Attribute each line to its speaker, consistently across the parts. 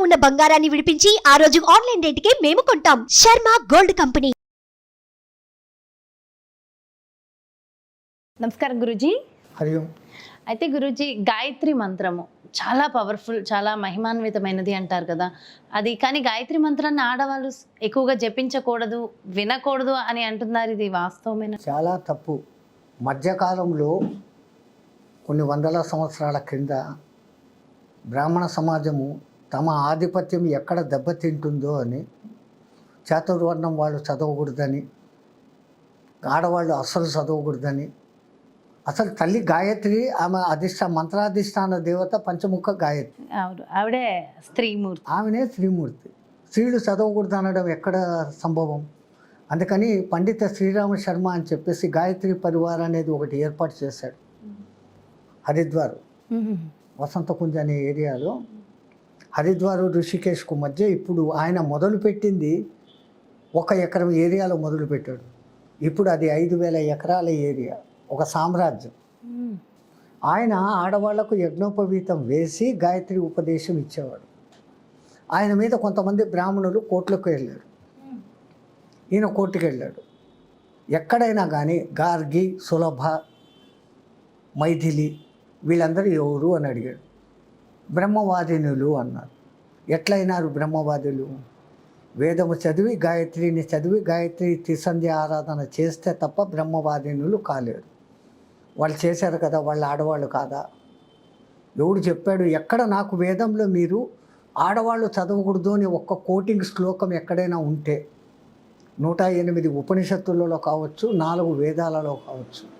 Speaker 1: ఉన్న బంగారాన్ని విడిపించి ఆ రోజు ఆన్లైన్ రేటుకే మేము కొంటాం. Sharma gold company.
Speaker 2: నమస్కారం గురుజీ.
Speaker 3: హరి ఓం.
Speaker 2: అయితే గురుజీ గాయత్రి మంత్రము చాలా పవర్ఫుల్ చాలా మహిమాన్వితమైనది అంటారు కదా. అది కానీ గాయత్రి మంత్రాన్ని ఆడవాళ్ళు ఎక్కువగా జపించకూడదు వినకూడదు అని అంటున్నారు ఇది వాస్తవమైన?
Speaker 3: చాలా తప్పు. మధ్యకాలంలో కొన్ని వందల సంవత్సరాల క్రింద బ్రాహ్మణ సమాజము తమ ఆధిపత్యం ఎక్కడ దెబ్బతింటుందో అని చాతుర్వర్ణం వాళ్ళు చదవకూడదని ఆడవాళ్ళు అస్సలు చదవకూడదని. అసలు తల్లి గాయత్రి ఆమె అధిష్ట మంత్రాధిష్టాన దేవత పంచముఖ గాయత్రి.
Speaker 2: ఆవిడ స్త్రీమూర్తి.
Speaker 3: ఆమెనే శ్రీమూర్తి స్త్రీలు చదవకూడదు అనడం ఎక్కడ సంభవం? అందుకని పండిత శ్రీరామ శర్మ అని చెప్పేసి గాయత్రి పరివార్ అనేది ఒకటి ఏర్పాటు చేశాడు. హరిద్వార్. వసంతకుంజ అనే ఏరియాలో హరిద్వార్ ఋషికేశ్కు మధ్య ఇప్పుడు ఆయన మొదలుపెట్టింది ఒక ఎకరం ఏరియాలో మొదలుపెట్టాడు ఇప్పుడు అది ఐదు వేల ఎకరాల ఏరియా ఒక సామ్రాజ్యం. ఆయన ఆడవాళ్ళకు యజ్ఞోపవీతం వేసి గాయత్రి ఉపదేశం ఇచ్చేవాడు. ఆయన మీద కొంతమంది బ్రాహ్మణులు కోర్టులకు వెళ్ళారు. ఈయన కోర్టుకు వెళ్ళాడు. ఎక్కడైనా కానీ గార్గి సులభ మైథిలి వీళ్ళందరూ ఎవరు అని అడిగాడు. బ్రహ్మవాదినులు అన్నారు. ఎట్లయినారు బ్రహ్మవాదులు? వేదము చదివి గాయత్రిని చదివి గాయత్రి త్రిసంధ్య ఆరాధన చేస్తే తప్ప బ్రహ్మవాదినులు కాలేరు. వాళ్ళు చేశారు కదా వాళ్ళు ఆడవాళ్ళు కాదా? ఎవడు చెప్పాడు ఎక్కడ నాకు వేదంలో మీరు ఆడవాళ్ళు చదవకూడదు అని ఒక్క కోటింగ్ శ్లోకం ఎక్కడైనా ఉంటే నూట ఎనిమిది ఉపనిషత్తులలో కావచ్చు నాలుగు వేదాలలో కావచ్చు.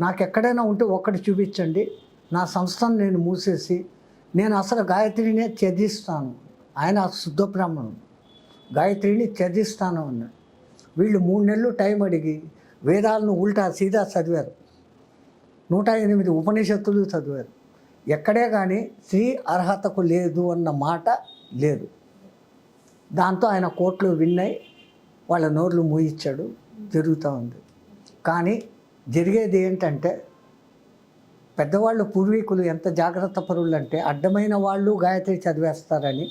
Speaker 3: నాకు ఎక్కడైనా ఉంటే ఒక్కటి చూపించండి. నా సంస్థను నేను మూసేసి నేను అసలు గాయత్రినే త్యజిస్తాను. ఆయన శుద్ధ బ్రాహ్మణుడు. గాయత్రిని త్యజిస్తాను అన్నాడు. వీళ్ళు మూడు నెలలు టైం అడిగి వేదాలను ఉల్టా సీదా చదివారు. నూట ఎనిమిది ఉపనిషత్తులు చదివారు. ఎక్కడే కానీ స్త్రీ అర్హతకు లేదు అన్న మాట లేదు. దాంతో ఆయన కోర్టులో విన్నాయి. వాళ్ళ నోర్లు మూయించాడు జరుగుతూ ఉంది. కానీ జరిగేది ఏంటంటే పెద్దవాళ్ళు పూర్వీకులు ఎంత జాగ్రత్త పరులు అంటే అడ్డమైన వాళ్ళు గాయత్రి చదివేస్తారని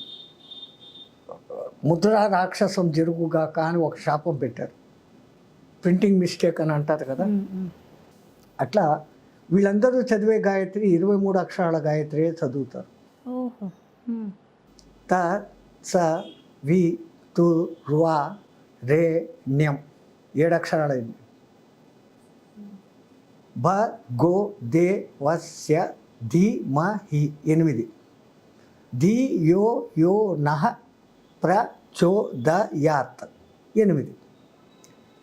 Speaker 3: ముద్రా రాక్షసం జరుగుగాక అని ఒక శాపం పెట్టారు. ప్రింటింగ్ మిస్టేక్ అని అంటారు కదా. అట్లా వీళ్ళందరూ చదివే గాయత్రి ఇరవై మూడు అక్షరాల గాయత్రి చదువుతారు. త స వి తు రువా రే న్యం ఏడు అక్షరాలైంది. బ గో దే వస్య ధి మ హి ఎనిమిది. ధి యో యో నహ ప్ర చో ద యాత్ ఎనిమిది.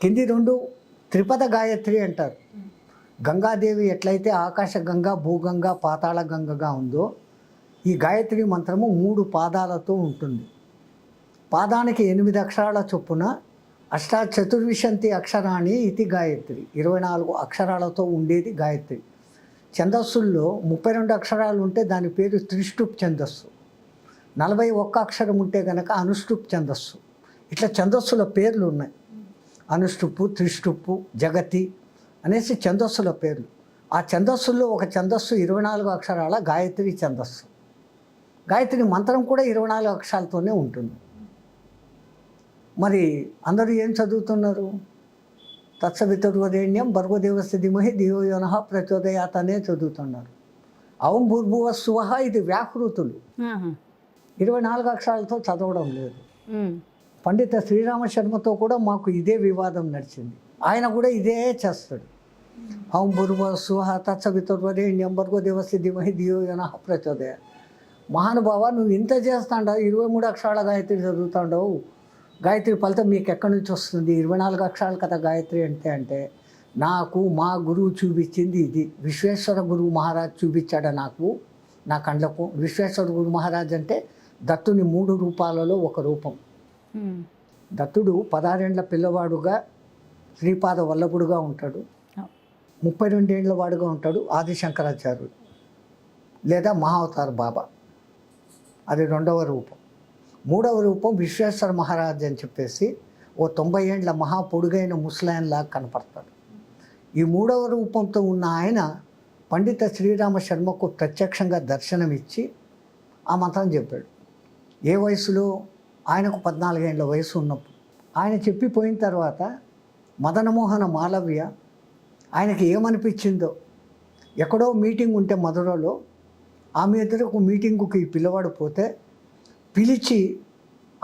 Speaker 3: కింది రెండు త్రిపద గాయత్రి అంటారు. గంగాదేవి ఎట్లయితే ఆకాశ గంగా భూగంగా పాతాళ గంగగా ఉందో ఈ గాయత్రి మంత్రము మూడు పాదాలతో ఉంటుంది. పాదానికి ఎనిమిది అక్షరాల చొప్పున అష్టా చతుర్విశంతి అక్షరాణి ఇది గాయత్రి. ఇరవై నాలుగు అక్షరాలతో ఉండేది గాయత్రి. ఛందస్సుల్లో ముప్పై రెండు అక్షరాలు ఉంటే దాని పేరు త్రిష్టుప్ ఛందస్సు. నలభై ఒక్క అక్షరం ఉంటే కనుక అనుష్టుప్ ఛందస్సు. ఇట్లా ఛందస్సుల పేర్లు ఉన్నాయి. అనుష్టుప్పు త్రిష్టుప్పు జగతి అనేసి ఛందస్సుల పేర్లు. ఆ ఛందస్సుల్లో ఒక ఛందస్సు ఇరవై నాలుగు అక్షరాల గాయత్రి ఛందస్సు. గాయత్రి మంత్రం కూడా ఇరవై నాలుగు అక్షరాలతోనే ఉంటుంది. మరి అందరూ ఏం చదువుతున్నారు? తత్సవితుర్వదేణ్యం భర్గదేవస్య ధిమహి ధియోయోన ప్రచోదయాత్ అనే చదువుతున్నారు. అవం భూర్భువ సువహ ఇది వ్యాకృతులు ఇరవై నాలుగు అక్షరాలతో చదవడం లేదు. పండిత శ్రీరామ శర్మతో కూడా మాకు ఇదే వివాదం నడిచింది. ఆయన కూడా ఇదే చేస్తాడు. హం భూర్భువ సువహ తత్సవితుర్వదేణ్యం భర్గదేవస్య ధిమహి ధియోయోన ప్రచోదయ మహానుభావ నువ్వు ఇంత చేస్తాండవు ఇరవై మూడు అక్షరాల గాయత్రి చదువుతాండవు. గాయత్రి ఫలితం మీకు ఎక్కడి నుంచి వస్తుంది? ఇరవై నాలుగు అక్షరాలు కదా గాయత్రి అంటే అంటే నాకు మా గురువు చూపించింది ఇది. విశ్వేశ్వర గురువు మహారాజ్ చూపించాడు నాకు? నా కండ్లకు విశ్వేశ్వర గురు మహారాజ్ అంటే దత్తుని మూడు రూపాలలో ఒక రూపం. దత్తుడు పదహారేండ్ల పిల్లవాడుగా శ్రీపాద వల్లభుడుగా ఉంటాడు. ముప్పై రెండేండ్ల వాడుగా ఉంటాడు ఆదిశంకరాచార్యుడు. లేదా మహావతార్ బాబా. అది రెండవ రూపం. మూడవ రూపం విశ్వేశ్వర మహారాజ్ అని చెప్పేసి ఓ తొంభై ఏండ్ల మహా పొడుగైన ముసలాయన్లాగా కనపడతాడు. ఈ మూడవ రూపంతో ఉన్న ఆయన పండిత శ్రీరామ శర్మకు ప్రత్యక్షంగా దర్శనమిచ్చి ఆ మతం చెప్పాడు. ఏ వయసులో? ఆయనకు పద్నాలుగేండ్ల వయసు ఉన్నప్పుడు. ఆయన చెప్పిపోయిన తర్వాత మదనమోహన మాలవ్య ఆయనకి ఏమనిపించిందో? ఎక్కడో మీటింగ్ ఉంటే మధురలో ఆమె ఇద్దరు మీటింగుకి పిల్లవాడు పోతే పిలిచి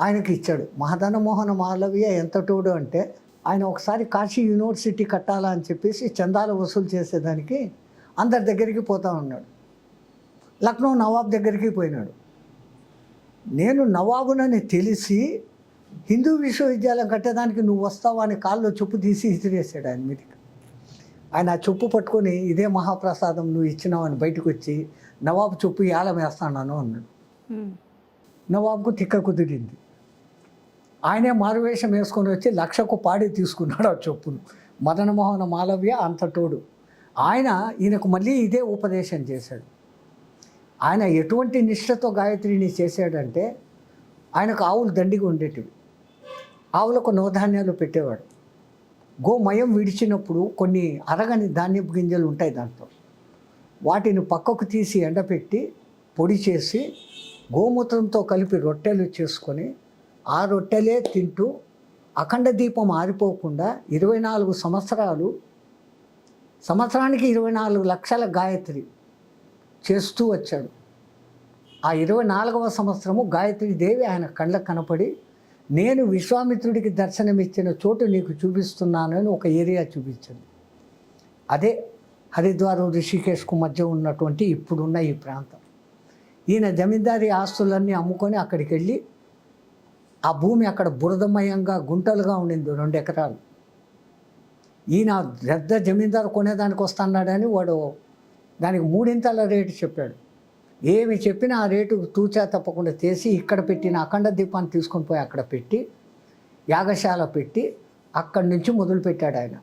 Speaker 3: ఆయనకి ఇచ్చాడు. మహదనమోహన మాలవ్య ఎంత తోడు అంటే ఆయన ఒకసారి కాశీ యూనివర్సిటీ కట్టాలా అని చెప్పేసి చందాలు వసూలు చేసేదానికి అందరి దగ్గరికి పోతా ఉన్నాడు. లక్నో నవాబ్ దగ్గరికి పోయినాడు. నేను నవాబునని తెలిసి హిందూ విశ్వవిద్యాలయం కట్టేదానికి నువ్వు వస్తావా అని కాళ్ళలో చెప్పు తీసి ఇసిరేసాడు ఆయన మీదకి. ఆయన ఆ చెప్పు పట్టుకొని ఇదే మహాప్రసాదం నువ్వు ఇచ్చినావని బయటకు వచ్చి నవాబు చెప్పు యాలం వేస్తాను అన్నాడు. నవాబ్కు తిక్క కుదిరింది ఆయనే మారువేషం వేసుకొని వచ్చి లక్షకు పాడి తీసుకున్నాడు ఆ చొప్పును. మదనమోహన మాలవ్య అంతటోడు ఆయన ఈయనకు మళ్ళీ ఇదే ఉపదేశం చేశాడు. ఆయన ఎటువంటి నిష్ఠతో గాయత్రిని చేశాడంటే ఆయనకు ఆవులు దండిగా ఉండేటివి. ఆవులకు నవధాన్యాలు పెట్టేవాడు. గోమయం విడిచినప్పుడు కొన్ని అరగని ధాన్యపు గింజలు ఉంటాయి దాంట్లో. వాటిని పక్కకు తీసి ఎండపెట్టి పొడి చేసి గోమూత్రంతో కలిపి రొట్టెలు చేసుకొని ఆ రొట్టెలే తింటూ అఖండ దీపం ఆరిపోకుండా ఇరవై నాలుగు సంవత్సరాలు సంవత్సరానికి ఇరవై నాలుగు లక్షల గాయత్రి చేస్తూ వచ్చాడు. ఆ ఇరవై నాలుగవ సంవత్సరము గాయత్రి దేవి ఆయన కళ్ళకు కనపడి నేను విశ్వామిత్రుడికి దర్శనమిచ్చిన చోటు నీకు చూపిస్తున్నాను అని ఒక ఏరియా చూపించింది. అదే హరిద్వారం రిషికేశ్కు మధ్య ఉన్నటువంటి ఇప్పుడున్న ఈ ప్రాంతం. ఈయన జమీందారీ ఆస్తులన్నీ అమ్ముకొని అక్కడికి వెళ్ళి ఆ భూమి అక్కడ బురదమయంగా గుంటలుగా ఉండింది రెండు ఎకరాలు. ఈయన పెద్ద జమీందారు కొనేదానికి వస్తున్నాడని వాడు దానికి మూడింతల రేటు చెప్పాడు. ఏమి చెప్పినా ఆ రేటు తూచా తప్పకుండా తీసి ఇక్కడ పెట్టిన అఖండ దీపాన్ని తీసుకొని పోయి అక్కడ పెట్టి యాగశాల పెట్టి అక్కడి నుంచి మొదలుపెట్టాడు ఆయన.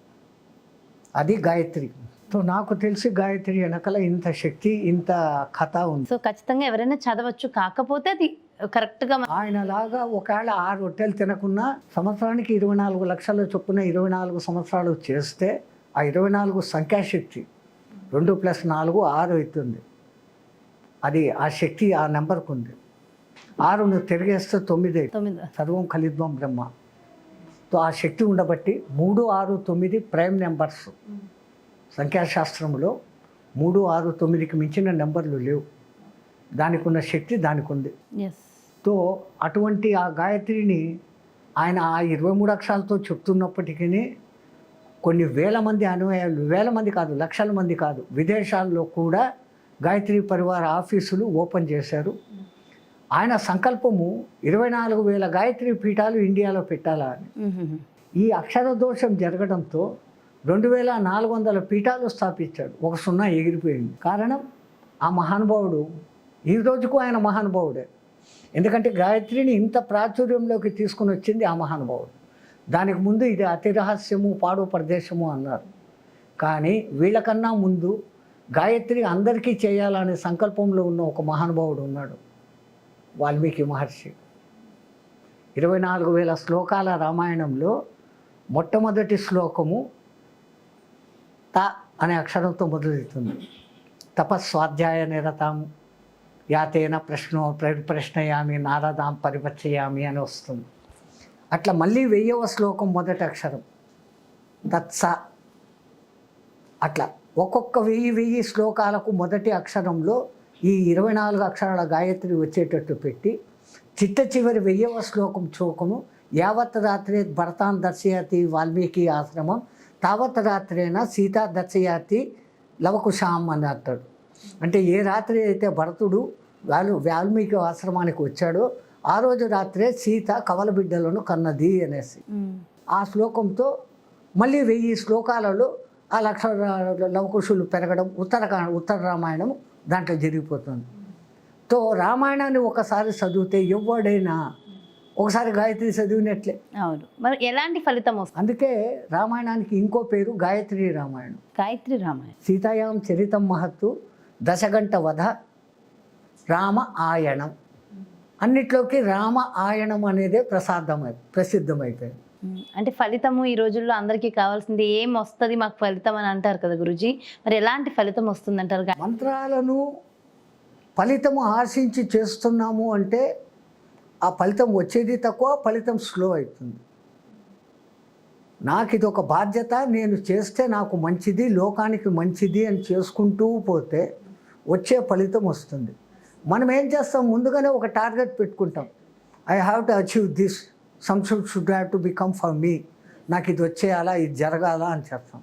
Speaker 3: అది గాయత్రి. సో నాకు తెలిసి గాయత్రి వెనకల ఇంత శక్తి ఇంత కథ ఉంది.
Speaker 2: సో ఖచ్చితంగా ఎవరైనా చదవచ్చు. కాకపోతే అది కరెక్ట్గా
Speaker 3: ఆయనలాగా ఒకవేళ ఆ రొట్టెలు తినకున్నా సంవత్సరానికి ఇరవై నాలుగు లక్షల చొప్పున ఇరవై నాలుగు సంవత్సరాలు చేస్తే ఆ ఇరవై నాలుగు సంఖ్యాశక్తి రెండు ప్లస్ నాలుగు ఆరు అవుతుంది. అది ఆ శక్తి ఆ నెంబర్కు ఉంది. ఆరు నువ్వు తిరిగేస్తే తొమ్మిది సర్వం ఖలిద్వం బ్రహ్మ. సో ఆ శక్తి ఉండబట్టి మూడు ఆరు తొమ్మిది ప్రైమ్ నెంబర్స్. సంఖ్యాశాస్త్రంలో మూడు ఆరు తొమ్మిదికి మించిన నెంబర్లు లేవు. దానికి ఉన్న శక్తి దానికి ఉంది తో అటువంటి ఆ గాయత్రిని ఆయన ఆ ఇరవై మూడు అక్షరాలతో చెప్తున్నప్పటికీ కొన్ని వేల మంది అనుయాయులు వేల మంది కాదు లక్షల మంది కాదు విదేశాల్లో కూడా గాయత్రి పరివార ఆఫీసులు ఓపెన్ చేశారు. ఆయన సంకల్పము ఇరవై నాలుగు వేల గాయత్రి పీఠాలు ఇండియాలో పెట్టాలా అని. ఈ అక్షర దోషం జరగడంతో రెండు వేల నాలుగు వందల పీఠాలు స్థాపించాడు. ఒక సున్నా ఎగిరిపోయింది. కారణం ఆ మహానుభావుడు ఈ రోజుకు ఆయన మహానుభావుడే. ఎందుకంటే గాయత్రిని ఇంత ప్రాచుర్యంలోకి తీసుకుని వచ్చింది ఆ మహానుభావుడు. దానికి ముందు ఇది అతి రహస్యము పాడు ప్రదేశము అన్నారు. కానీ వీళ్ళకన్నా ముందు గాయత్రి అందరికీ చేయాలనే సంకల్పంలో ఉన్న ఒక మహానుభావుడు ఉన్నాడు. వాల్మీకి మహర్షి. ఇరవై నాలుగు వేల శ్లోకాల రామాయణంలో మొట్టమొదటి శ్లోకము త అనే అక్షరంతో మొదలవుతుంది. తపస్వాధ్యాయ నిరతాం యాతేన ప్రశ్నో ప్ర- ప్రశ్నయామి నారదాం పరిపచయామి అని వస్తుంది. అట్లా మళ్ళీ వెయ్యవ శ్లోకం మొదటి అక్షరం. తత్స అట్లా ఒక్కొక్క వెయ్యి వెయ్యి శ్లోకాలకు మొదటి అక్షరంలో ఈ ఇరవై నాలుగు అక్షరాల గాయత్రి వచ్చేటట్టు పెట్టి చిట్ట చివరి వెయ్యవ శ్లోకం చోకము యావత్ రాత్రి భరతాన్ దర్శయాతి వాల్మీకి ఆశ్రమం తావత్ రాత్రేన సీతా దర్శయాతి లవకుశాం అని అంటాడు అంటే ఏ రాత్రి అయితే భరతుడు వాల్ వాల్మీకి ఆశ్రమానికి వచ్చాడో ఆ రోజు రాత్రే సీత కవల బిడ్డలను కన్నది అనేసి. ఆ శ్లోకంతో మళ్ళీ వెయ్యి శ్లోకాలలో ఆ లక్ష లవకుశులు పెరగడం ఉత్తర ఉత్తర రామాయణం దాంట్లో జరిగిపోతుంది. తో రామాయణాన్ని ఒకసారి చదివితే ఎవడైనా ఒకసారి గాయత్రి చదివినట్లే.
Speaker 2: అవును. మరి ఎలాంటి ఫలితం వస్తుంది?
Speaker 3: అందుకే రామాయణానికి ఇంకో పేరు గాయత్రి రామాయణం.
Speaker 2: గాయత్రి రామాయణం.
Speaker 3: సీతాయాం చరితం మహత్తు దశగంట వధ రామ ఆయణం. అన్నిట్లోకి రామ ఆయణం అనేదే ప్రసాదమై ప్రసిద్ధమైపోయింది.
Speaker 2: అంటే ఫలితము ఈ రోజుల్లో అందరికీ కావాల్సింది ఏం వస్తుంది మాకు ఫలితం అని అంటారు కదా గురుజీ. మరి ఎలాంటి ఫలితం వస్తుంది అంటారు
Speaker 3: మంత్రాలను ఫలితము ఆశించి చేస్తున్నాము అంటే ఆ ఫలితం వచ్చేది తక్కువ ఫలితం స్లో అవుతుంది. నాకు ఇది ఒక బాధ్యత నేను చేస్తే నాకు మంచిది లోకానికి మంచిది అని చేసుకుంటూ పోతే వచ్చే ఫలితం వస్తుంది. మనం ఏం చేస్తాం? ముందుగానే ఒక టార్గెట్ పెట్టుకుంటాం. I have to achieve this something should have to become for me నాకు ఇది వచ్చేయాలా ఇది జరగాల అని చెప్తాం.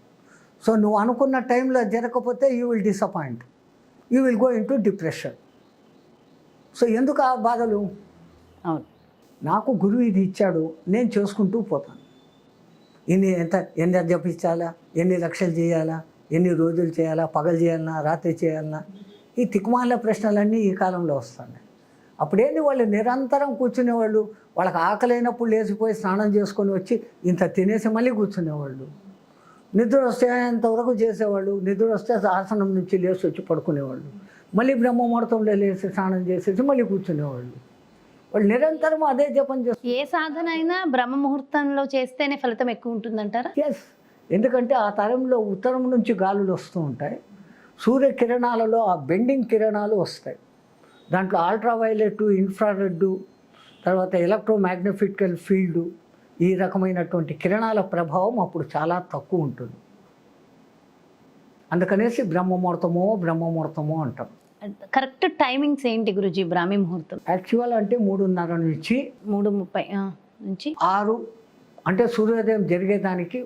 Speaker 3: సో నువ్వు అనుకున్న టైంలో జరగకపోతే you will disappoint you will go into depression so ఎందుకు ఆ బాధలు?
Speaker 2: అవును.
Speaker 3: నాకు గురువు ఇది ఇచ్చాడు నేను చేసుకుంటూ పోతాను. ఎన్ని ఎంత ఎన్ని జపించాలా ఎన్ని లక్షలు చేయాలా ఎన్ని రోజులు చేయాలా పగలు చేయాలన్నా రాత్రి చేయాలన్నా ఈ తిక్మాల ప్రశ్నలన్నీ ఈ కాలంలో వస్తున్నాయి. అప్పుడేంటి వాళ్ళు నిరంతరం కూర్చునేవాళ్ళు వాళ్ళకి ఆకలైనప్పుడు లేచిపోయి స్నానం చేసుకొని వచ్చి ఇంత తినేసి మళ్ళీ కూర్చునేవాళ్ళు. నిద్ర వస్తే అంతవరకు చేసేవాళ్ళు నిద్ర వస్తే ఆసనం నుంచి లేచి వచ్చి పడుకునేవాళ్ళు. మళ్ళీ బ్రహ్మ ముహూర్తంలో లేచి స్నానం చేసేసి మళ్ళీ కూర్చునేవాళ్ళు. వాళ్ళు నిరంతరం అదే జపం చేస్తారు
Speaker 2: ఏ సాధన అయినా బ్రహ్మ ముహూర్తంలో చేస్తేనే ఫలితం ఎక్కువ ఉంటుందంటారా?
Speaker 3: ఎస్ ఎందుకంటే ఆ తరంలో ఉత్తరం నుంచి గాలులు వస్తూ ఉంటాయి. సూర్యకిరణాలలో ఆ బెండింగ్ కిరణాలు వస్తాయి. దాంట్లో అల్ట్రావైలెట్ ఇన్ఫ్రారెడ్ తర్వాత ఎలక్ట్రోమాగ్నెటికల్ ఫీల్డ్ ఈ రకమైనటువంటి కిరణాల ప్రభావం అప్పుడు చాలా తక్కువ ఉంటుంది. అందుకనేసి బ్రహ్మముహూర్తమో బ్రహ్మముహూర్తమో అంటాం.
Speaker 2: కరెక్ట్ టైమింగ్స్ ఏంటి గురుజీ బ్రాహ్మీ ముహూర్తం?
Speaker 3: యాక్చువల్ అంటే మూడున్నర నుంచి
Speaker 2: మూడు ముప్పై నుంచి?
Speaker 3: ఆరు అంటే సూర్యోదయం జరిగేదానికి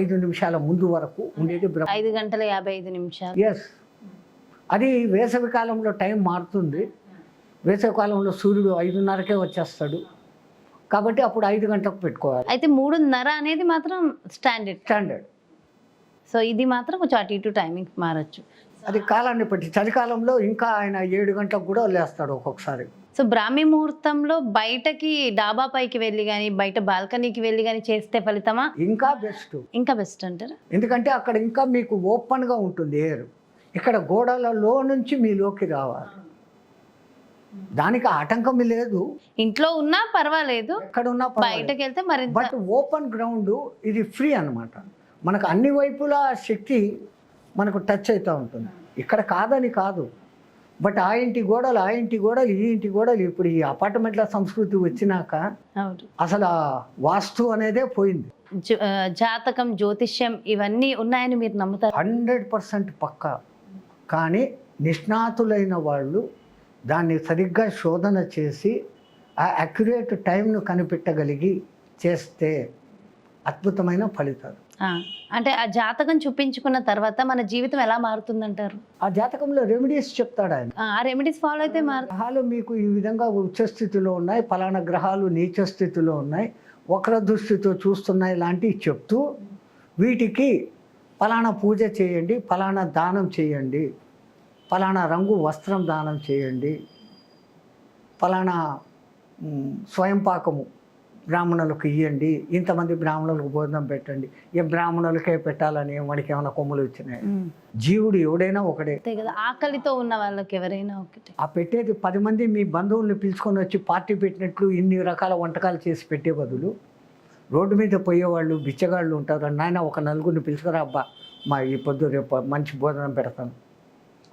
Speaker 3: ఐదు నిమిషాల ముందు వరకు ఉండేది
Speaker 2: ఐదు గంటల యాభై ఐదు నిమిషాలు.
Speaker 3: ఎస్ అది వేసవి కాలంలో టైం మారుతుంది. వేసవి కాలంలో సూర్యుడు ఐదున్నరకే వచ్చేస్తాడు. కాబట్టి అప్పుడు ఐదు గంటలకు పెట్టుకోవాలి.
Speaker 2: అయితే మూడున్నర అనేది మాత్రం స్టాండర్డ్.
Speaker 3: స్టాండర్డ్
Speaker 2: సో ఇది మాత్రం కొంచెం అటు ఇటు టైమింగ్ మారచ్చు.
Speaker 3: అది కాలాన్ని బట్టి. చలికాలంలో ఇంకా ఆయన ఏడు గంటలకు కూడా లేస్తాడు ఒక్కొక్కసారి.
Speaker 2: సో బ్రాహ్మీ ముహూర్తంలో బయటకి డాబా పైకి వెళ్ళి కానీ బయట బాల్కనీకి వెళ్ళి కానీ చేస్తే ఫలితమా?
Speaker 3: ఇంకా బెస్ట్.
Speaker 2: ఇంకా బెస్ట్ అంటారా?
Speaker 3: ఎందుకంటే అక్కడ ఇంకా మీకు ఓపెన్గా ఉంటుంది ఎయిర్ ఇక్కడ గోడలలో నుంచి మీలోకి రావాలి. దానికి ఆటంకం లేదు.
Speaker 2: ఇంట్లో ఉన్నా పర్వాలేదు.
Speaker 3: ఎక్కడున్నా
Speaker 2: బయటకు వెళ్తే మరింత
Speaker 3: బట్ ఓపెన్ గ్రౌండ్ ఇది ఫ్రీ అన్నమాట. మనకు అన్ని వైపులా శక్తి మనకు టచ్ అవుతూ ఉంటుంది. ఇక్కడ కాదని కాదు. బట్ ఆ ఇంటి గోడలు ఆ ఇంటి గోడలు ఈ ఇంటి గోడలు ఇప్పుడు ఈ అపార్ట్మెంట్ల సంస్కృతి వచ్చినాక అసలు ఆ వాస్తు అనేదే పోయింది.
Speaker 2: జాతకం జ్యోతిష్యం ఇవన్నీ ఉన్నాయని మీరు నమ్ముతారు?
Speaker 3: హండ్రెడ్ పర్సెంట్ పక్కా. కానీ నిష్ణాతులైన వాళ్ళు దాన్ని సరిగ్గా శోధన చేసి ఆ అక్యురేట్ టైంను కనిపెట్టగలిగి చేస్తే అద్భుతమైన ఫలితాలు.
Speaker 2: అంటే ఆ జాతకం చూపించుకున్న తర్వాత మన జీవితం ఎలా మారుతుందంటారు?
Speaker 3: ఆ జాతకంలో రెమెడీస్ చెప్తాడు ఆయన.
Speaker 2: ఆ రెమెడీస్ ఫాలో అయితే
Speaker 3: గ్రహాలు మీకు ఈ విధంగా ఉచ్చ స్థితిలో ఉన్నాయి పలానా గ్రహాలు నీచ స్థితిలో ఉన్నాయి వక్ర దృష్టితో చూస్తున్నాయి లాంటివి చెప్తూ వీటికి పలానా పూజ చేయండి పలానా దానం చేయండి పలానా రంగు వస్త్రం దానం చేయండి పలానా మ్, స్వయం పాకము బ్రాహ్మణులకు ఇవ్వండి ఇంతమంది బ్రాహ్మణులకు భోజనం పెట్టండి. ఏ బ్రాహ్మణులకే పెట్టాలని వాడికి ఏమైనా కొమ్ములు వచ్చినాయి. జీవుడు ఎవడైనా ఒకడే.
Speaker 2: కదా ఆకలితో ఉన్న వాళ్ళకి ఎవరైనా ఒకటి.
Speaker 3: ఆ పెట్టేది పది మంది మీ బంధువుల్ని పిలుచుకొని వచ్చి పార్టీ పెట్టినట్లు ఇన్ని రకాల వంటకాలు చేసి పెట్టే బదులు రోడ్డు మీద పోయేవాళ్ళు బిచ్చగాళ్ళు ఉంటారు. నాయన ఒక నలుగురిని పిలుచుకురా అబ్బా మా ఈ పొద్దు రేపు మంచి భోజనం పెడతాను.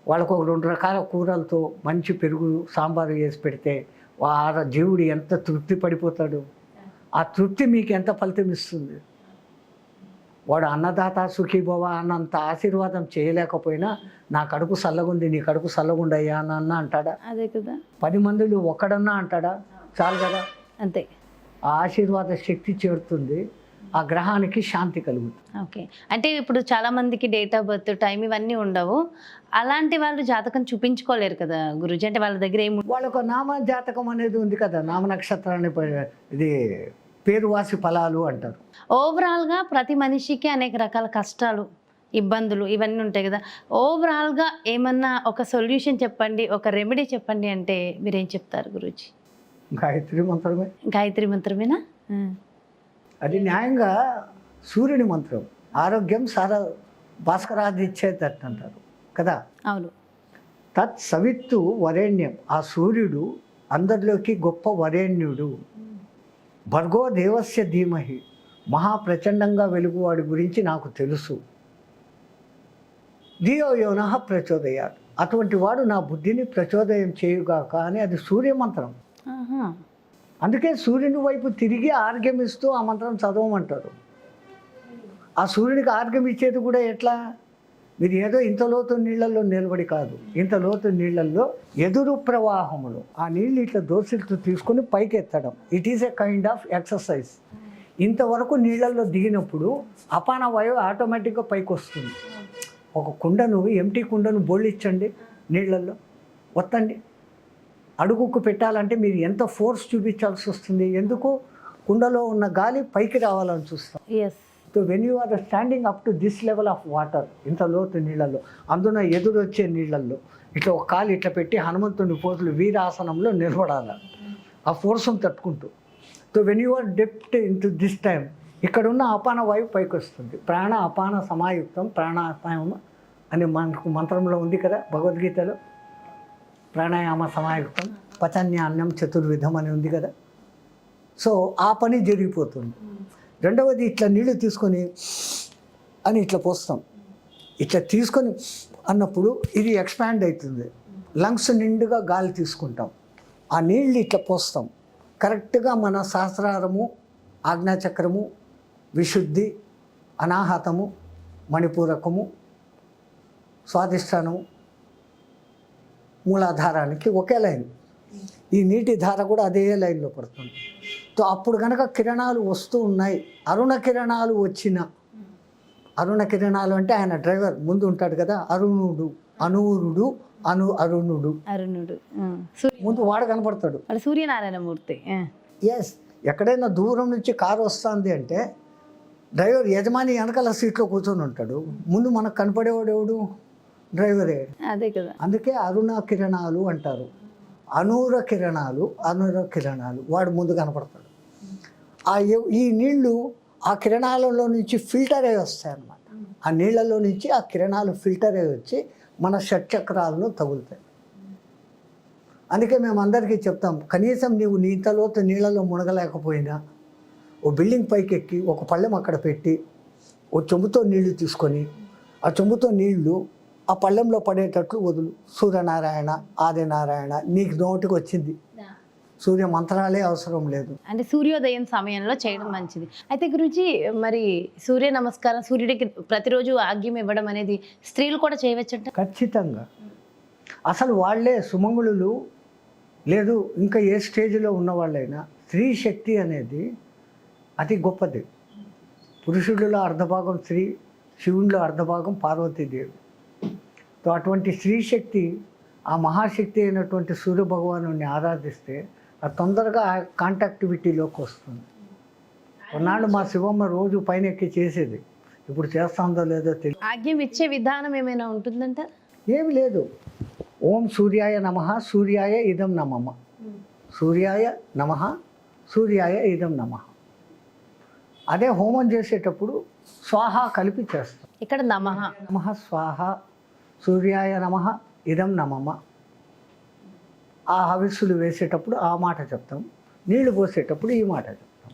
Speaker 3: వాళ్ళకు ఒక రెండు రకాల కూరలతో మంచి పెరుగు సాంబారు వేసి పెడితే ఆ జీవుడు ఎంత తృప్తి పడిపోతాడు. ఆ తృప్తి మీకు ఎంత ఫలితం ఇస్తుంది? వాడు అన్నదాత సుఖీభవ అన్నంత ఆశీర్వాదం చేయలేకపోయినా నా కడుపు చల్లగుంది నీ కడుపు చల్లగుండయ్యా అని అన్న అంటాడా?
Speaker 2: అదే కదా.
Speaker 3: పది మందిలో ఒక్కడన్నా అంటాడా? చాలు కదా.
Speaker 2: అంతే.
Speaker 3: ఆ ఆశీర్వాద శక్తి చేరుతుంది ఆ గ్రహానికి శాంతి కలుగుతుంది.
Speaker 2: ఓకే. అంటే ఇప్పుడు చాలా మందికి డేట్ ఆఫ్ బర్త్ టైం ఇవన్నీ ఉండవు. అలాంటి వాళ్ళు జాతకం చూపించుకోలేరు కదా గురుజీ? అంటే వాళ్ళ దగ్గర ఏమి
Speaker 3: వాళ్ళకు నామ జాతకం అనేది ఉంది కదా నామ నక్షత్రాన్ని ఇది పేరువాసి ఫలాలు అంటారు.
Speaker 2: ఓవరాల్గా ప్రతి మనిషికి అనేక రకాల కష్టాలు ఇబ్బందులు ఇవన్నీ ఉంటాయి కదా. ఓవరాల్గా ఏమన్నా ఒక సొల్యూషన్ చెప్పండి ఒక రెమెడీ చెప్పండి అంటే మీరేం చెప్తారు గురూజీ?
Speaker 3: గాయత్రి మంత్రమే.
Speaker 2: గాయత్రి మంత్రమేనా.
Speaker 3: అది న్యాయంగా సూర్యుని మంత్రం. ఆరోగ్యం సార భాస్కరాదిచ్చేది అంటారు కదా.
Speaker 2: అవును.
Speaker 3: తత్ సవిత్తు వరేణ్యం. ఆ సూర్యుడు అందరిలోకి గొప్ప వరేణ్యుడు. భర్గో దేవస్య ధీమహి. మహాప్రచండంగా వెలుగువాడి గురించి నాకు తెలుసు. ధియో యోన ప్రచోదయాత్. అటువంటి వాడు నా బుద్ధిని ప్రచోదయం చేయుగాక అని అది సూర్యమంత్రం. అందుకే సూర్యుని వైపు తిరిగి ఆర్గ్యం ఇస్తూ ఆ మంత్రం చదవమంటారు. ఆ సూర్యుడికి ఆర్గ్యం ఇచ్చేది కూడా ఎట్లా? మీరు ఏదో ఇంత లోతు నీళ్ళల్లో నిలబడి కాదు. ఇంత లోతు నీళ్ళల్లో ఎదురు ప్రవాహములు ఆ నీళ్ళు ఇట్లా దోసిలతో తీసుకొని పైకి ఎత్తడం it is a kind of exercise ఇంతవరకు నీళ్ళల్లో దిగినప్పుడు అపాన వాయువు ఆటోమేటిక్గా పైకి వస్తుంది ఒక కుండను ఎంటీ కుండను బోళ్ళిచ్చండి నీళ్ళల్లో. వత్తండి అడుగుకు పెట్టాలంటే మీరు ఎంత ఫోర్స్ చూపించాల్సి వస్తుంది? ఎందుకు? కుండలో ఉన్న గాలి పైకి రావాలని చూస్తాం.
Speaker 2: Yes
Speaker 3: so when you are standing up to this level of water ఇంత లోతు నీళ్ళల్లో అందున ఎదురు వచ్చే నీళ్ళల్లో ఇట్లా ఒక కాలు ఇట్లా పెట్టి హనుమంతుని పోతులు వీరాసనంలో నిలబడాలి. ఆ ఫోర్స్ని తట్టుకుంటూ. So when you are dipped into this time ఇక్కడున్న అపాన వాయువు పైకి వస్తుంది ప్రాణ అపాన సమాయుక్తం ప్రాణాపాయం అని మనకు మంత్రంలో ఉంది కదా భగవద్గీతలో. ప్రాణాయామ సమాయుక్తం పచన్యాన్నం చతుర్విధం అని ఉంది కదా. సో ఆ పని జరిగిపోతుంది. రెండవది ఇట్లా నీళ్ళు తీసుకొని అని ఇట్లా పోస్తాం. ఇట్లా తీసుకొని అన్నప్పుడు ఇది ఎక్స్పాండ్ అవుతుంది. లంగ్స్ నిండుగా గాలి తీసుకుంటాం. ఆ నీళ్ళు ఇట్లా పోస్తాం. కరెక్ట్గా మన సహస్రారము ఆజ్ఞాచక్రము విశుద్ధి అనాహతము మణిపూరకము స్వాధిష్టానము మూలాధారానికి ఒకే లైన్. ఈ నీటి ధార కూడా అదే లైన్లో పడుతుంది. సో అప్పుడు కనుక కిరణాలు వస్తూ ఉన్నాయి. అరుణ కిరణాలు వచ్చిన. అరుణ కిరణాలు అంటే ఆయన డ్రైవర్ ముందు ఉంటాడు కదా. అరుణుడు అనూరుడు అను అరుణుడు.
Speaker 2: అరుణుడు.
Speaker 3: ముందు వాడు కనపడతాడు.
Speaker 2: వాళ్ళ సూర్యనారాయణమూర్తి. ఆ.
Speaker 3: ఎస్ ఎక్కడైనా దూరం నుంచి కారు వస్తుంది అంటే డ్రైవర్ యజమాని వెనకాల సీట్లో కూర్చొని ఉంటాడు. ముందు మనకు కనపడేవాడు ఎవడు? డ్రైవరే.
Speaker 2: అదే కదా.
Speaker 3: అందుకే అరుణ కిరణాలు అంటారు. అనూర కిరణాలు అనూర కిరణాలు వాడు ముందు కనపడతాడు. ఆ ఈ నీళ్ళు ఆ కిరణాలలో నుంచి ఫిల్టర్ అయి వస్తాయి అన్నమాట. ఆ నీళ్ళలో నుంచి ఆ కిరణాలు ఫిల్టర్ అయి వచ్చి మన షట్చక్రాలను తగులుతాయి. అందుకే మేము అందరికీ చెప్తాం కనీసం నీవు నీతలోత నీళ్ళలో మునగలేకపోయినా ఓ బిల్డింగ్ పైకి ఎక్కి ఒక పళ్ళెం అక్కడ పెట్టి ఓ చెంబుతో నీళ్ళు తీసుకొని ఆ చెంబుతో నీళ్ళు ఆ పళ్ళెంలో పడేటట్లు వదులు. సూర్యనారాయణ ఆదినారాయణ నీకు నోటికి వచ్చింది సూర్య మంత్రాలే అవసరం లేదు.
Speaker 2: అంటే సూర్యోదయం సమయంలో చేయడం మంచిది. అయితే గురుజీ మరి సూర్య నమస్కారం సూర్యుడికి ప్రతిరోజు ఆగ్యం ఇవ్వడం అనేది స్త్రీలు కూడా చేయవచ్చంట?
Speaker 3: ఖచ్చితంగా. అసలు వాళ్ళే సుమంగుళులు లేదు ఇంకా ఏ స్టేజ్లో ఉన్న వాళ్ళైనా స్త్రీ శక్తి అనేది అతి గొప్పది. పురుషుడిలో అర్ధభాగం స్త్రీ శివునిలో అర్ధభాగం పార్వతీదేవి. అటువంటి స్త్రీ శక్తి ఆ మహాశక్తి అయినటువంటి సూర్య భగవాను ఆరాధిస్తే అది తొందరగా కాంటాక్టివిటీలోకి వస్తుంది. కొన్నాళ్ళు మా శివమ్మ రోజు పైన ఎక్కి చేసేది. ఇప్పుడు చేస్తుందో లేదో తెలియదు
Speaker 2: ఆగ్యం ఇచ్చే విధానం ఏమైనా ఉంటుందంట?
Speaker 3: ఏమి లేదు. ఓం సూర్యాయ నమ సూర్యాయ ఇదం నమమ సూర్యాయ నమ సూర్యాయ ఇదం నమ. అదే హోమం చేసేటప్పుడు స్వాహ కలిపి చేస్తాం.
Speaker 2: ఇక్కడ నమః.
Speaker 3: నమ స్వాహ సూర్యాయ నమ ఇదం నమమ. ఆ హవిస్సులు వేసేటప్పుడు ఆ మాట చెప్తాం. నీళ్ళు పోసేటప్పుడు ఈ మాట చెప్తాం.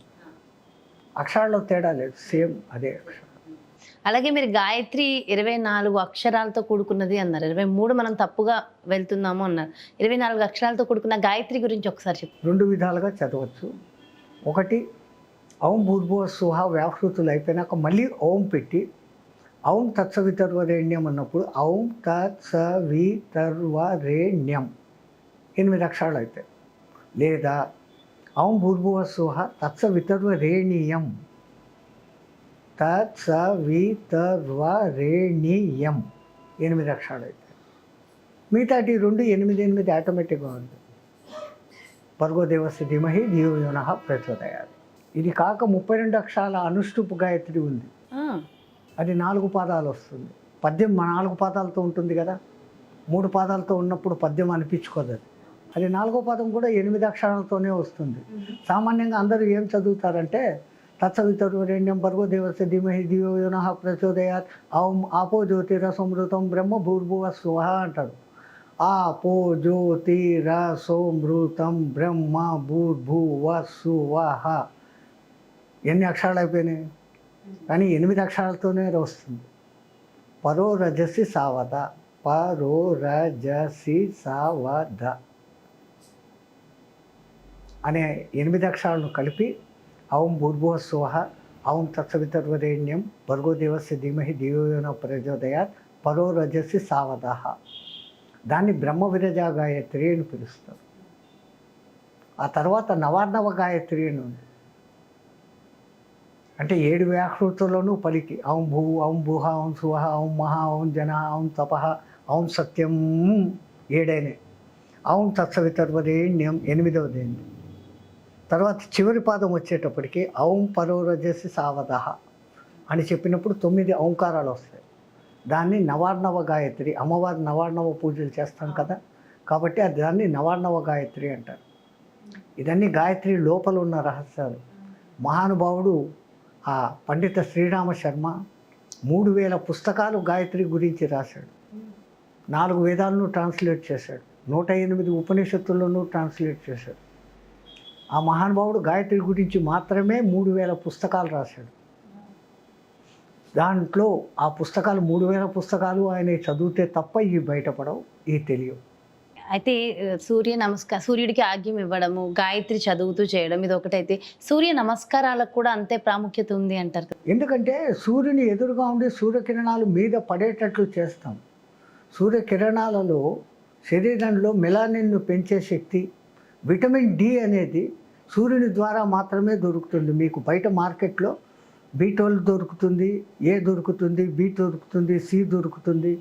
Speaker 3: అక్షరాల్లో తేడా లేదు. సేమ్ అదే అక్షరం.
Speaker 2: అలాగే మీరు గాయత్రి ఇరవై నాలుగు అక్షరాలతో కూడుకున్నది అన్నారు. ఇరవై మూడు మనం తప్పుగా వెళ్తున్నాము అన్నారు. ఇరవై నాలుగు అక్షరాలతో కూడుకున్న గాయత్రి గురించి ఒకసారి చెప్పు.
Speaker 3: రెండు విధాలుగా చదవచ్చు. ఒకటి ఓం భూర్భువ సుహ వ్యాహృతులు అయిపోయినాక మళ్ళీ ఓం పెట్టి ఓం తత్సవితర్వరేణ్యం అన్నప్పుడు ఓం తత్సవితర్వరేణ్యం. ఎనిమిది అక్షరాలు అయితే లేదా ఔం భూర్భువ సుహ తత్సవితర్వరేణీయం. తత్సవితర్వరేణీయం. ఎనిమిది అక్షరాలు అయితే మిగతాటి రెండు ఎనిమిది ఎనిమిది ఆటోమేటిక్గా ఉంది. భర్గోదేవస్థ ధీమహి ధియోయోన ప్రచోదయాలు ఇది కాక ముప్పై రెండు అక్షరాల అనుష్టుపు గాయత్రి ఉంది. అది నాలుగు పాదాలు వస్తుంది. పద్యం మా నాలుగు పాదాలతో ఉంటుంది కదా. మూడు పాదాలతో ఉన్నప్పుడు పద్యం అనిపించుకోదు అది. అది నాలుగో పాదం కూడా ఎనిమిది అక్షరాలతోనే వస్తుంది. సామాన్యంగా అందరూ ఏం చదువుతారంటే తత్సవితరుణ్యం భర్గోదేవస్య ధీమహి ధియోయోన ప్రచోదయాత్ ఓం ఆపో జ్యోతిరసమృతం బ్రహ్మ భూర్భువ స్వహ అంటారు. ఆపో జ్యోతిరసోమృతం బ్రహ్మ భూర్భువ సువహ ఎన్ని అక్షరాలు అయిపోయినాయి? కానీ ఎనిమిది అక్షరాలతోనే వస్తుంది. పరో రజసి సావద పరో రజసి సావద అనే ఎనిమిది అక్షరాలను కలిపి ఔం భూర్భువ స్వహ ఔం తత్సవితర్వరేణ్యం భర్గోదేవస్య ధీమహి దివ్యోన ప్రచోదయాత్ పరో రజసి సావదహ దాన్ని బ్రహ్మ విరజా గాయత్రి అని పిలుస్తారు. ఆ తర్వాత నవార్ణవ గాయత్రి అని ఉంది. అంటే ఏడు వ్యాకృతులను పలికి. ఔం భూ ఔం భూహ ఔం సువహ ఔం మహా ఔం జన ఔం తపహ ఔం సత్యం ఏడైనే ఔం తత్సవితర్వదేణ్యం ఎనిమిదవది ఏంటి తర్వాత చివరి పాదం వచ్చేటప్పటికి ఔం పరోరజసి సావదహ అని చెప్పినప్పుడు తొమ్మిది ఔంకారాలు వస్తాయి. దాన్ని నవార్ణవ గాయత్రి అమ్మవారి నవార్ణవ పూజలు చేస్తాం కదా కాబట్టి అది దాన్ని నవార్ణవ గాయత్రి అంటారు. ఇదన్నీ గాయత్రి లోపల ఉన్న రహస్యాలు. మహానుభావుడు ఆ పండిత శ్రీరామ శర్మ మూడు వేల పుస్తకాలు గాయత్రి గురించి రాశాడు. నాలుగు వేదాలను ట్రాన్స్లేట్ చేశాడు. నూట ఎనిమిది ఉపనిషత్తులను ట్రాన్స్లేట్ చేశాడు. ఆ మహానుభావుడు గాయత్రి గురించి మాత్రమే మూడు వేల పుస్తకాలు రాశాడు. దాంట్లో ఆ పుస్తకాలు మూడు వేల పుస్తకాలు ఆయన చదివితే తప్ప ఇవి బయటపడవు ఇవి తెలియవు.
Speaker 2: అయితే సూర్య నమస్కార సూర్యుడికి ఆగ్యం ఇవ్వడము గాయత్రి చదువుతూ చేయడం ఇది ఒకటైతే సూర్య నమస్కారాలకు కూడా అంతే ప్రాముఖ్యత ఉంది అంటారు.
Speaker 3: ఎందుకంటే సూర్యుని ఎదురుగా ఉండి సూర్యకిరణాలు మీద పడేటట్లు చేస్తాం. సూర్యకిరణాలలో శరీరంలో మెలానిన్ను పెంచే శక్తి విటమిన్ డి అనేది సూర్యుని ద్వారా మాత్రమే దొరుకుతుంది. మీకు బయట మార్కెట్లో బీ ట్వెల్వ్ దొరుకుతుంది ఏ దొరుకుతుంది బి దొరుకుతుంది సి దొరుకుతుంది.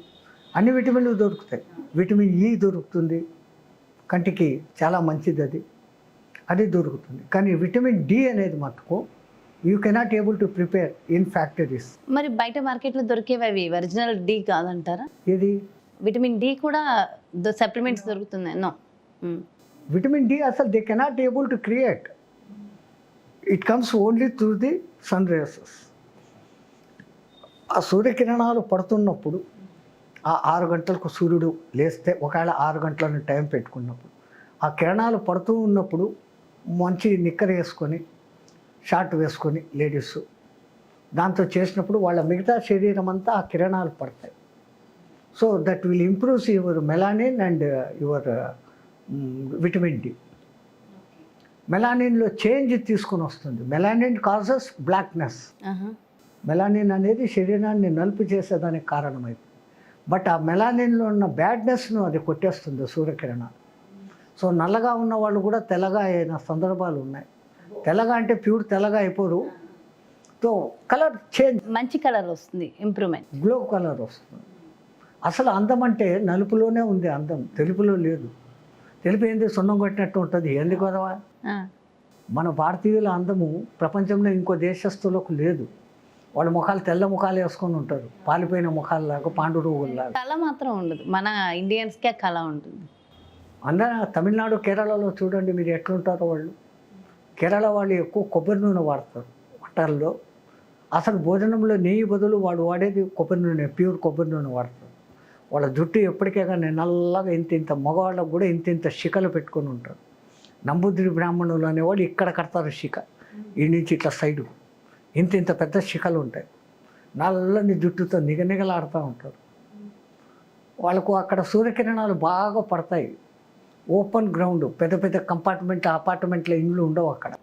Speaker 3: అన్ని విటమిన్లు దొరుకుతాయి. విటమిన్ ఈ దొరుకుతుంది. కంటికి చాలా మంచిది అది. అది దొరుకుతుంది. కానీ విటమిన్ డి అనేది మటుకు you cannot able to prepare in factories
Speaker 2: మరి బయట మార్కెట్లో దొరికేవి అవి ఒరిజినల్ డి కాదంటారా?
Speaker 3: ఇది
Speaker 2: విటమిన్ డి కూడా సప్లిమెంట్స్ దొరుకుతున్నాయి. నో.
Speaker 3: విటమిన్ డి అసలు they cannot able to create it comes only through the sun rays ఆ సూర్యకిరణాలు పడుతున్నప్పుడు ఆ ఆరు గంటలకు సూర్యుడు లేస్తే ఒకవేళ ఆరు గంటలను టైం పెట్టుకున్నప్పుడు ఆ కిరణాలు పడుతూ ఉన్నప్పుడు మంచి నిక్కర వేసుకొని షార్ట్ వేసుకొని లేడీస్ దాంతో చేసినప్పుడు వాళ్ళ మిగతా శరీరం అంతా ఆ కిరణాలు పడతాయి. So that will improves your melanin and your vitamin D. మెలానిన్లో change తీసుకొని వస్తుంది. మెలానిన్ కాజెస్ బ్లాక్నెస్ మెలానిన్ అనేది శరీరాన్ని నలుపు చేసేదానికి కారణమైంది బట్ ఆ మెలానిన్లో ఉన్న బ్యాడ్నెస్ను అది కొట్టేస్తుంది సూర్యకిరణాలు సో నల్లగా ఉన్న వాళ్ళు కూడా తెల్లగా అయిన సందర్భాలు ఉన్నాయి. తెల్లగా అంటే ప్యూర్ తెల్లగా అయిపోరు. సో కలర్ చేంజ్
Speaker 2: మంచి కలర్ వస్తుంది ఇంప్రూవ్మెంట్
Speaker 3: గ్లో కలర్ వస్తుంది. అసలు అందం అంటే నలుపులోనే ఉంది అందం తెలుపులో లేదు. తెలుపు ఏంది? సున్నం కొట్టినట్టు ఉంటుంది. ఎందుకు కదవా మన భారతీయుల అందము ప్రపంచంలో ఇంకో దేశస్తులకు లేదు. వాళ్ళ ముఖాలు తెల్ల ముఖాలు వేసుకొని ఉంటారు. పాలిపోయిన ముఖాలలాగా పాండు
Speaker 2: కళ మాత్రం ఉండదు. మన ఇండియన్స్కే కళ ఉంటుంది.
Speaker 3: అందరూ తమిళనాడు కేరళలో చూడండి మీరు ఎట్లుంటారో వాళ్ళు. కేరళ వాళ్ళు ఎక్కువ కొబ్బరి నూనె వాడతారు వంటల్లో. అసలు భోజనంలో నెయ్యి బదులు వాడు వాడేది కొబ్బరి నూనె ప్యూర్ కొబ్బరి నూనె వాడతారు. వాళ్ళ జుట్టు ఎప్పటికే కానీ నల్లగా ఇంత ఇంత మగవాళ్ళకు కూడా ఇంత ఇంత శిఖలు పెట్టుకొని ఉంటారు. నంబుద్రి బ్రాహ్మణులు అనేవాళ్ళు ఇక్కడ కడతారు శిఖ. ఈ నుంచి ఇట్లా సైడు ఇంత ఇంత పెద్ద శిఖలు ఉంటాయి. నల్లని జుట్టుతో నిగనిగలాడుతూ ఉంటారు. వాళ్ళకు అక్కడ సూర్యకిరణాలు బాగా పడతాయి. ఓపెన్ గ్రౌండ్ పెద్ద పెద్ద కంపార్ట్మెంట్ అపార్ట్మెంట్ల ఇండ్లు ఉండవు అక్కడ.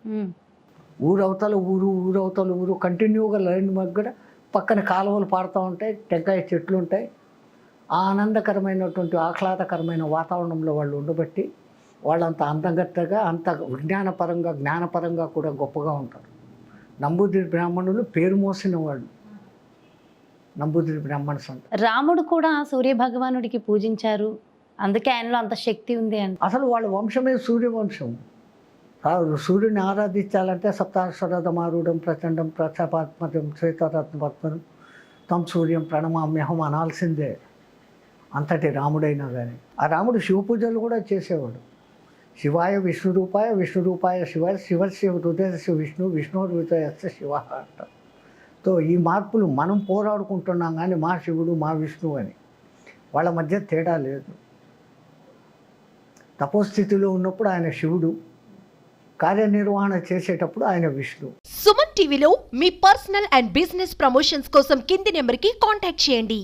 Speaker 3: ఊరవతల ఊరు ఊరవతల ఊరు కంటిన్యూగా లైన్ మగ్గడ పక్కన కాలువలు పారుతూ ఉంటాయి టెంకాయ చెట్లు ఉంటాయి. ఆనందకరమైనటువంటి ఆహ్లాదకరమైన వాతావరణంలో వాళ్ళు ఉండబట్టి వాళ్ళంత అందగత్తగా అంత విజ్ఞానపరంగా జ్ఞానపరంగా కూడా గొప్పగా ఉంటారు. నంబూదిరి బ్రాహ్మణులు పేరు మోసిన వాళ్ళు నంబూదిరి బ్రాహ్మణ్స్ అంటారు
Speaker 2: రాముడు కూడా సూర్య భగవానుడికి పూజించారు. అందుకే ఆయనలో అంత శక్తి ఉంది అంట
Speaker 3: అసలు వాళ్ళ వంశమే సూర్యవంశం. సూర్యుని ఆరాధించాలంటే సప్తాశ్వరథమారూఢం ప్రచండం ప్రతాపాత్మజం శ్వేతరత్నపద్మం తం సూర్యం ప్రణమామ్యహం అనాల్సిందే. అంతటి రాముడైనా కానీ ఆ రాముడు శివ పూజలు కూడా చేసేవాడు. శివాయ విష్ణు రూపాయ విష్ణు రూపాయ శివాయ శివస్య హృదయస్య విష్ణు విష్ణు హృదయస్య శివ అంటారు సో ఈ మార్పులు మనం పోరాడుకుంటున్నాం కానీ మా శివుడు మా విష్ణువు అని వాళ్ళ మధ్య తేడా లేదు. తపోస్థితిలో ఉన్నప్పుడు ఆయన శివుడు కార్యనిర్వహణ చేసేటప్పుడు ఆయన విష్ణు.
Speaker 1: సుమన్ టీవీలో మీ పర్సనల్ అండ్ బిజినెస్ ప్రమోషన్స్ కోసం కింది నెంబర్కి కాంటాక్ట్ చేయండి.